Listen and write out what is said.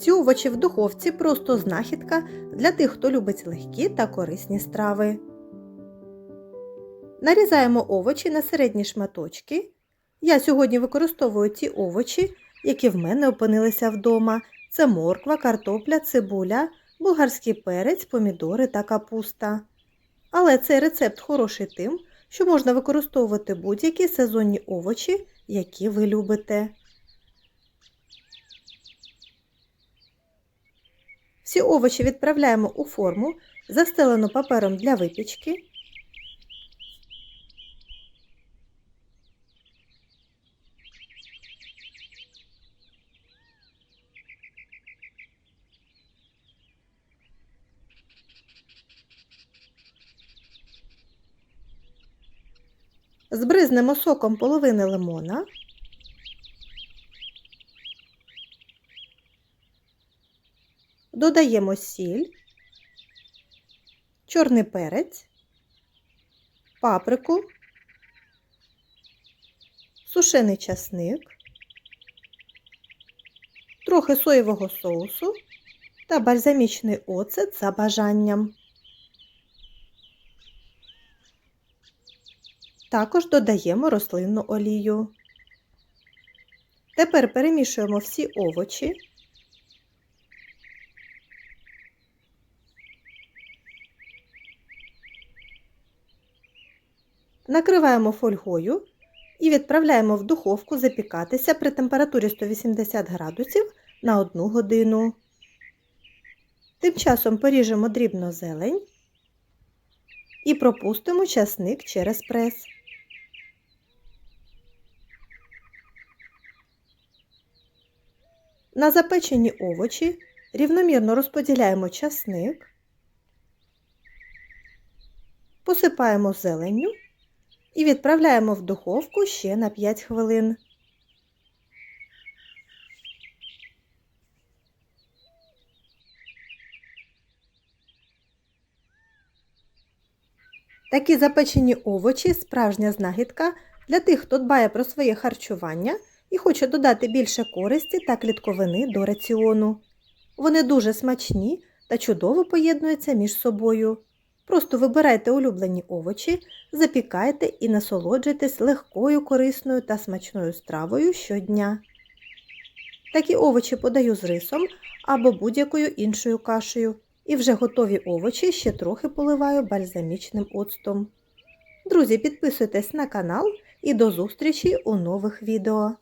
Ці овочі в духовці просто знахідка для тих, хто любить легкі та корисні страви. Нарізаємо овочі на середні шматочки. Я сьогодні використовую ті овочі, які в мене опинилися вдома. Це морква, картопля, цибуля, болгарський перець, помідори та капуста. Але цей рецепт хороший тим, що можна використовувати будь-які сезонні овочі, які ви любите. Всі овочі відправляємо у форму, застелену папером для випічки. Збризнемо соком половини лимона. Додаємо сіль, чорний перець, паприку, сушений часник, трохи соєвого соусу та бальзамічний оцет за бажанням. Також додаємо рослинну олію. Тепер перемішуємо всі овочі. Накриваємо фольгою і відправляємо в духовку запікатися при температурі 180 градусів на 1 годину. Тим часом поріжемо дрібно зелень і пропустимо часник через прес. На запечені овочі рівномірно розподіляємо часник, посипаємо зеленню і відправляємо в духовку ще на 5 хвилин. Такі запечені овочі справжня знахідка для тих, хто дбає про своє харчування і хоче додати більше користі та клітковини до раціону. Вони дуже смачні та чудово поєднуються між собою. Просто вибирайте улюблені овочі, запікайте і насолоджуйтесь легкою, корисною та смачною стравою щодня. Такі овочі подаю з рисом або будь-якою іншою кашею. І вже готові овочі ще трохи поливаю бальзамічним оцтом. Друзі, підписуйтесь на канал і до зустрічі у нових відео.